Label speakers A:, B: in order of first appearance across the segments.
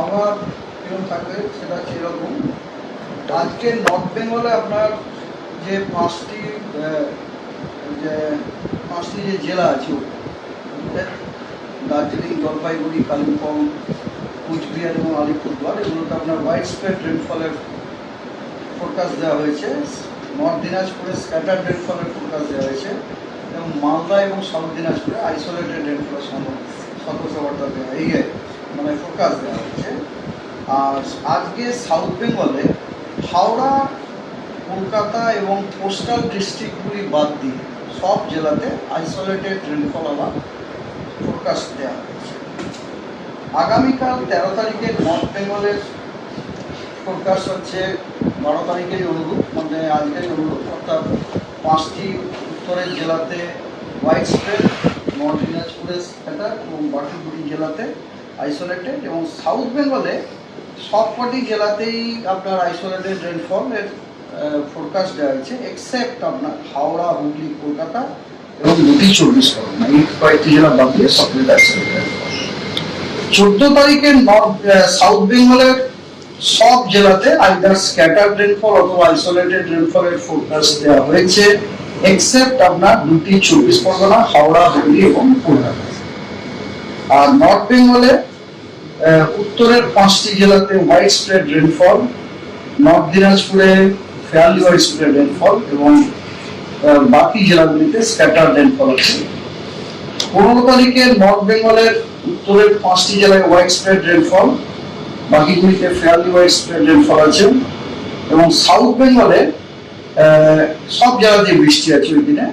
A: আবার কীরকম থাকবে সেটা সেরকম। আজকে নর্থ বেঙ্গলে আপনার যে পাঁচটি যে পাঁচটি যে জেলা আছে দার্জিলিং, জলপাইগুড়ি, কালিম্পং, কুচবিহার এবং আলিপুরদুয়ার, এগুলোতে আপনার হোয়াইট স্প্রেড রেনফলের ফোরকাস্ট দেওয়া হয়েছে। নর্থ দিনাজপুরে স্ক্যাটার রেনফলের ফোরকাস্ট দেওয়া হয়েছে। এবং মালদা এবং সাউথ দিনাজপুরে আইসোলেটেড রেনফলের সতর্কবার্তা দেওয়া এই মানে ফোরকাস্ট দেওয়া হয়েছে আর আজকে সাউথ বেঙ্গলে হাওড়া, কলকাতা এবং কোস্টাল ডিস্ট্রিক্টগুলি বাদ দিয়ে সব জেলাতে আইসোলেটেড রেনফল আবার ফোরকাস্ট দেওয়া হয়েছে আগামীকাল তেরো তারিখে নর্থ বেঙ্গলের ফোরকাস্ট হচ্ছে বারো তারিখেই অনুরূপ মানে আজকেই অনুরূপ। অর্থাৎ পাঁচটি উত্তরের জেলাতে হোয়াইট স্প্রেড নর্থ দিনাজপুরের স্ক্যাটার এবং বাকি জেলাতে আইসোলেটেড এবং সাউথ বেঙ্গলে সবকটি জেলাতেই আপনার আইসোলেটেড রেনফলের ফোরকাস্ট দেওয়া হয়েছে এক্সেপ্ট আপনার হাওড়া হুগলি কলকাতা এবং দুটি চব্বিশ পরগনা। এই কয়েকটি জেলা বাদ দিয়ে আইসোলেটেড চোদ্দ তারিখে নর্থ সাউথ বেঙ্গলের সব জেলাতে আইদার স্ক্যাটার রেনফল অথবা আইসোলেটেড রেনফলের ফোরকাস্ট দেওয়া হয়েছে এক্সেপ্ট আপনার দুটি চব্বিশ পরগনা হাওড়া হুগলি এবং কলকাতা। আর নর্থ বেঙ্গলে উত্তরের পাঁচটি জেলাতে হোয়াইট স্প্রেড রেনফল নর্থ দিনাজপুরে ফেয়ারলি হোয়াইট স্প্রেড রেনফল এবং বাকি জেলাগুলিতে স্ক্যাটার রেনফল আছে। পনেরো তারিখে নর্থ বেঙ্গলের উত্তরের পাঁচটি জেলায় হোয়াইট স্প্রেড রেনফল বাকিগুলিতে ফেয়ারলি হোয়াইট স্প্রেড রেনফল আছে এবং সাউথ বেঙ্গলে সব জেলাতে বৃষ্টি আছে ওই দিনে।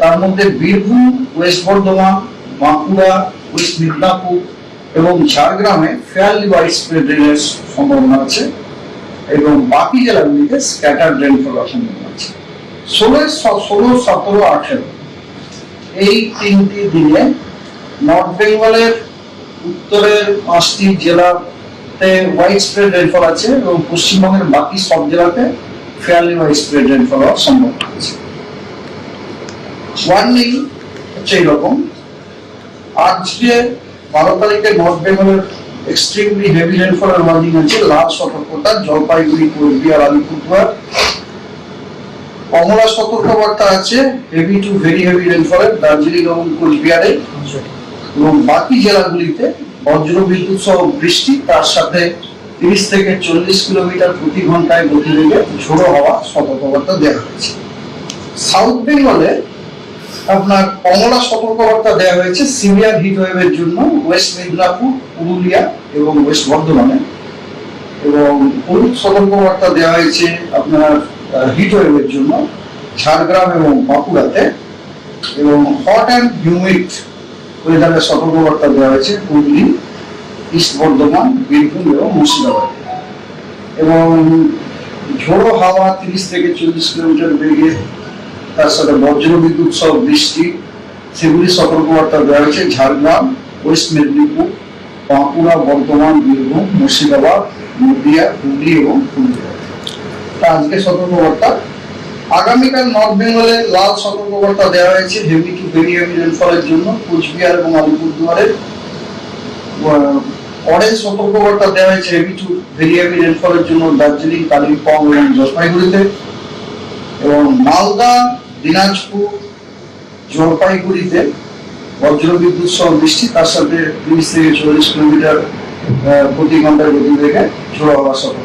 A: তার মধ্যে বীরভূম, ওয়েস্ট বর্ধমান বাঁকুড়া ওয়েস্ট মিদনাপুর এবং ঝাড়গ্রামে ফেয়ারলি হোয়াইট স্প্রেড রেনের সম্ভাবনা আছে এবং বাকি জেলাগুলিতে স্ক্যাটার রেনফল হওয়ার সম্ভাবনা আছে। ষোলো ষোলো, সতেরো, আঠেরো, এই তিনটি দিনে নর্থ বেঙ্গলের, উত্তরের পাঁচটি জেলাতে হোয়াইট স্প্রেড রেনফল আছে এবং পশ্চিমবঙ্গের বাকি সব জেলাতে ফেয়ারলি হোয়াইট স্প্রেড রেনফল হওয়ার সম্ভাবনা আছে। ওয়ার্নিং হচ্ছে এইরকম আজকে বারো তারিখে নর্থ বেঙ্গলের এক্সট্রিমলি হেভি রেনফলের ওয়ার্নিং আছে, লাল সতর্কতা, জলপাইগুড়ি, কোচবিহার, আলিপুরদুয়ার। কমলা সতর্কবার্তা আছে হেভি টু ভেরি হেভি রেনফলের দার্জিলিং এবং কোচবিহারে। এবং বাকি জেলাগুলিতে বজ্র, বিদ্যুৎ সহ বৃষ্টি, তার সাথে তিরিশ থেকে চল্লিশ কিলোমিটার প্রতি ঘন্টায় গতিবেগে ঝোড়ো হওয়া সতর্কবার্তা দেওয়া হয়েছে। সাউথ বেঙ্গলে আপনার কমলা সতর্কবার্তা দেওয়া হয়েছে সিভিয়ার হিট ওয়েভের জন্য ওয়েস্ট মেদিনীপুর, পুরুলিয়া এবং ওয়েস্ট বর্ধমানে। এবং হলুদ সতর্কবার্তা দেওয়া হয়েছে আপনার হিট ওয়েভের জন্য ঝাড়গ্রাম এবং বাঁকুড়াতে। এবং হট অ্যান্ড হিউমিড ওয়েদারের সতর্কবার্তা দেওয়া হয়েছে হুগলি ইস্ট বর্ধমান, বীরভূম এবং মুর্শিদাবাদ। এবং ঝোড়ো হাওয়া তিরিশ থেকে চল্লিশ কিলোমিটার বেগে তার সাথে বজ্র বিদ্যুৎ সহ বৃষ্টি, সেগুলি সতর্কবার্তা দেওয়া হয়েছে। ঝাড়গ্রাম, ওয়েস্ট মেদিনীপুর, বাঁকুড়া, বর্ধমান, বীরভূম, মুর্শিদাবাদ, নদিয়া, হুগলি এবং তা আজকে সতর্কবার্তা আগামীকাল নর্থ বেঙ্গলে লাল সতর্কবার্তা দেওয়া হয়েছে। হেভি টু ভেরি হেভি রেনফলের জন্য কোচবিহার এবং আলিপুরদুয়ারে। অরেঞ্জ সতর্কবার্তা দেওয়া হয়েছে। হেভি টু ভেরি হেভি রেনফলের জন্য দার্জিলিং, কালিম্পং এবং জলপাইগুড়িতে। এবং মালদা দিনাজপুর জলপাইগুড়িতে বজ্র বিদ্যুৎ সহ বৃষ্টি, তার সাথে তিরিশ থেকে চল্লিশ কিলোমিটার প্রতি ঘণ্টার গতিবেগে ঝোড়ো হওয়া সতর্ক